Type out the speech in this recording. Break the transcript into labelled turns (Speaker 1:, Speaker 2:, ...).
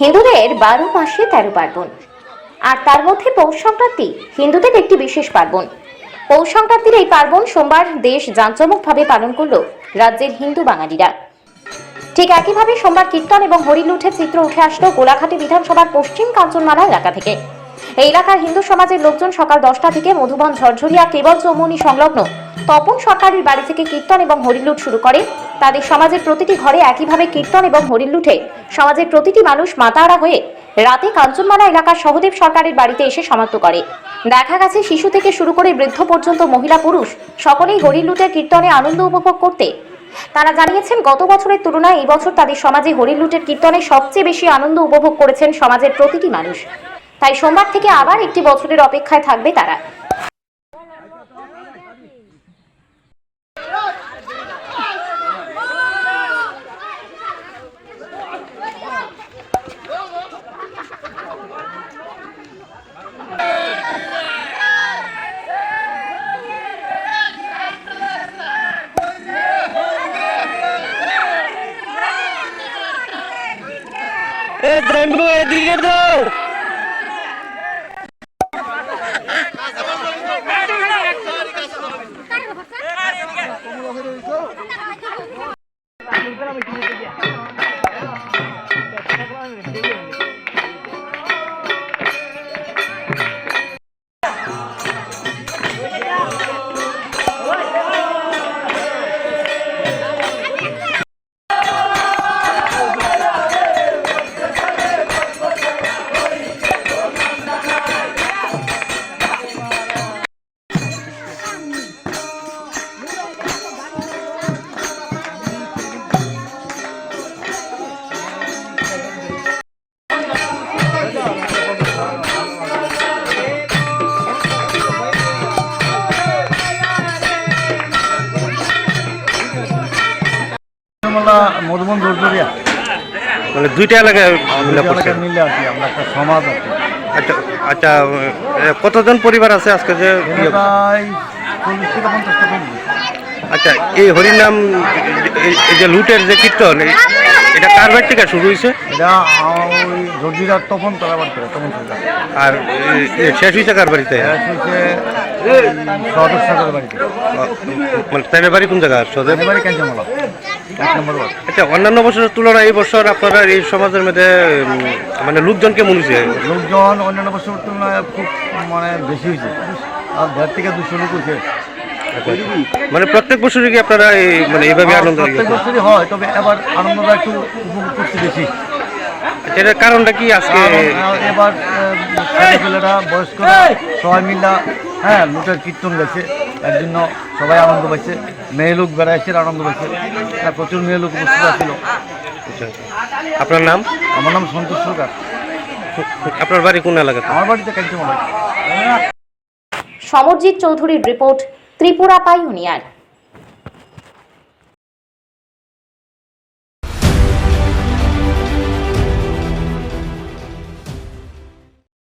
Speaker 1: হিন্দুদের বারো মাসে তেরো পার্বণ। আর তার মধ্যে পৌষ সংক্রান্তি হিন্দুদের একটি বিশেষ পার্বণ। পৌষ সংক্রান্তির এই পার্বণ সোমবার দেশ জাঁকজমকভাবে পালন করল রাজ্যের হিন্দু বাঙালিরা। ঠিক একইভাবে সোমবার কীর্তন এবং হরিলুঠের চিত্র উঠে আসলো গোলাঘাটি বিধানসভার পশ্চিম কাঞ্চনমালা এলাকা থেকে। এই এলাকার হিন্দু সমাজের লোকজন সকাল দশটা থেকে মধুবন, ঝরঝরিয়া, কেবল চৌমনি সংলগ্ন তপন সরকারের বাড়ি থেকে কীর্তন এবং হরিলুট শুরু করে। তাদের সমাজের প্রতিটি ঘরে একইভাবে কীর্তন এবং হরিলুঠে সমাজের প্রতিটি মানুষ মাতাহারা হয়ে রাতে কাঞ্চনমালা এলাকার সহদেব সরকারের বাড়িতে এসে সমাপ্ত করে। দেখা গেছে, শিশু থেকে শুরু করে বৃদ্ধ পর্যন্ত মহিলা পুরুষ সকলেই হরিলুটের কীর্তনে আনন্দ উপভোগ করতে। তারা জানিয়েছেন, গত বছরের তুলনায় এই বছর তাদের সমাজে হরিলুটের কীর্তনে সবচেয়ে বেশি আনন্দ উপভোগ করেছেন সমাজের প্রতিটি মানুষ। তাই সোমবার থেকে আবার একটি বছরের অপেক্ষায় থাকবে তারা।
Speaker 2: এ দ্রম্বু এদিকে দাও
Speaker 3: মধুবন
Speaker 2: মানে দুইটা এলাকায় মিলে পড়ছে
Speaker 3: মিলে আর কি আমরা একটা সমাজ কি
Speaker 2: আচ্ছা আচ্ছা কতজন পরিবার আছে আজকে যে
Speaker 3: এখানে প্রায় চল্লিশ থেকে পঞ্চাশটা ফ্যামিলি
Speaker 2: আচ্ছা এই হরিনাম এই- যে লুটের যে কীর্তন এটা কার বাড়ি থেকে শুরু হয়েছে?
Speaker 3: এটা ওই তলাবার তখন সরকার
Speaker 2: আর শেষ হয়েছে কার বাড়িতে?
Speaker 3: শেষ হয়েছে বাড়িতে।
Speaker 2: মানে তাদের বাড়ি কোন জায়গা? সদর?
Speaker 3: ক্যান্সামালা এক নম্বর ওয়ার্ড।
Speaker 2: আচ্ছা অন্যান্য বছরের তুলনায় এই বছর আপনারা এই সমাজের মধ্যে উম, মানে লোকজন কেমন হয়েছে
Speaker 3: লোকজন অন্যান্য বছর তুলনায় খুব মানে বেশি হয়েছে। আর দেড় থেকে দুশো লোক হয়েছে।
Speaker 2: মানে প্রত্যেক বছরই কি আপনারা এই মানে এইভাবে আনন্দ
Speaker 3: প্রত্যেক বছরই হয় তবে এবার আনন্দটা একটু উপভোগ করতে বেশি।
Speaker 2: আচ্ছা, এটার কারণটা কি আজকে?
Speaker 3: আহ, এবার ছেলেপেলেরা বয়স্করা সবাই মিলা হ্যাঁ লোকের কীর্তন গেছে। এর জন্য সবাই আনন্দ পাইছে। মেয়ে লোক বেড়াইছে আনন্দ পাইছে। আর প্রচুর মেয়ে লোক উপস্থিত আছিল।
Speaker 2: আচ্ছা। আপনার নাম?
Speaker 3: আমার নাম সন্তোষ সরকার।
Speaker 2: আপনার বাড়ি কোন এলাকা
Speaker 3: আমার বাড়িতে ক্যান্সার
Speaker 1: সমরজিৎ চৌধুরীর রিপোর্ট ত্রিপুরা পাইওনিয়ার